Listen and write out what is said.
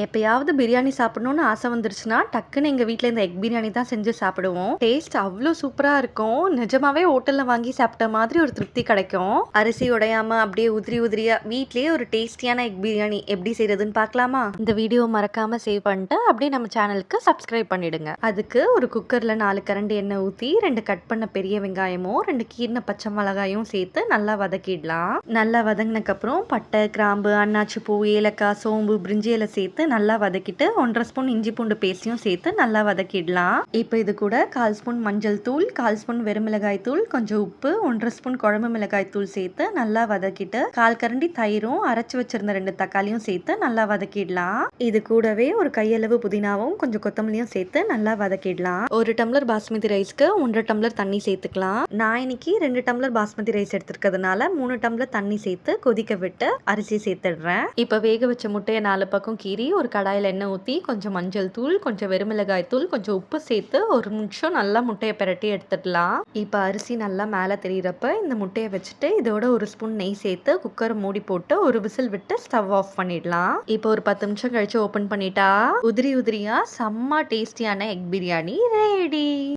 எப்பயாவது பிரியாணி சாப்பிடணும்னு ஆசை வந்துருச்சுன்னா டக்குன்னு எங்கள் வீட்டில் இந்த எக் பிரியாணி தான் செஞ்சு சாப்பிடுவோம். டேஸ்ட் அவ்வளோ சூப்பராக இருக்கும். நிஜமாவே ஹோட்டலில் வாங்கி சாப்பிட்ட மாதிரி ஒரு திருப்தி கிடைக்கும். அரிசி உடையாம அப்படியே உதிரி உதிரியா வீட்லேயே ஒரு டேஸ்டியான எக் பிரியாணி எப்படி செய்யறதுன்னு பார்க்கலாமா? இந்த வீடியோ மறக்காம சேவ் பண்ணிட்டு அப்படியே நம்ம சேனலுக்கு சப்ஸ்கிரைப் பண்ணிடுங்க. அதுக்கு ஒரு குக்கரில் நாலு கரண்டு எண்ணெய் ஊற்றி ரெண்டு கட் பண்ண பெரிய வெங்காயமும் ரெண்டு கீர்ன பச்சை மிளகாயும் சேர்த்து நல்லா வதக்கிடலாம். நல்லா வதங்கினக்கப்புறம் பட்டை கிராம்பு அன்னாச்சி பூ ஏலக்காய் சோம்பு பிரிஞ்சி இலை சேர்த்து நல்லா வதக்கிட்டு ஒன்றரை ஸ்பூன் இஞ்சி பூண்டு பேஸ்டையும் சேர்த்து நல்லா வதக்கிடலாம். இப்போ இது கூட கால் ஸ்பூன் மஞ்சள் தூள் கால் ஸ்பூன் வெறுமிளகாய் தூள் கொஞ்சம் உப்பு ஒன்றரை ஸ்பூன் குழம்பு மிளகாய் தூள் சேர்த்து நல்லா வதக்கிட்டு கால் கரண்டி தயிரும் அரைச்சி வச்சிருந்த ரெண்டு தக்காளியும் சேர்த்து நல்லா வதக்கிடலாம். இது கூடவே ஒரு கையளவு புதினாவும் கொஞ்சம் கொத்தமல்லியும் சேர்த்து நல்லா வதக்கிடலாம். ஒரு டம்ளர் பாஸ்மதி ரைஸ்க்கு ஒன்றரை டம்ளர் தண்ணி சேர்த்துக்கலாம். நான் இன்னைக்கு ரெண்டு டம்ளர் பாஸ்மதி ரைஸ் எடுத்திருக்கிறதுனால மூணு டம்ளர் தண்ணி சேர்த்து கொதிக்க விட்டு அரிசி சேர்த்துடுறேன். இப்போ வேக வச்ச முட்டையை நாலு பக்கம் கீறி ஒரு கடாயில் எண்ணெய் ஊற்றி கொஞ்சம் மஞ்சள் தூள் கொஞ்சம் வெறுமிளகாய் தூள் கொஞ்சம் உப்பு சேர்த்து ஒரு நிமிஷம் நல்லா முட்டையை பிரட்டி எடுத்துடலாம். இப்போ அரிசி நல்லா மேலே தெரிகிறப்ப இந்த முட்டையை வச்சுட்டு இதோட ஒரு ஸ்பூன் நெய் சேர்த்து குக்கரை மூடி போட்டு ஒரு விசில் விட்டு ஸ்டவ் ஆஃப் பண்ணிடலாம். இப்போ ஒரு பத்து நிமிஷம் கழிச்சு ஓப்பன் பண்ணிட்டா உதிரி உதிரியா செம்ம டேஸ்டியான எக் பிரியாணி ரெடி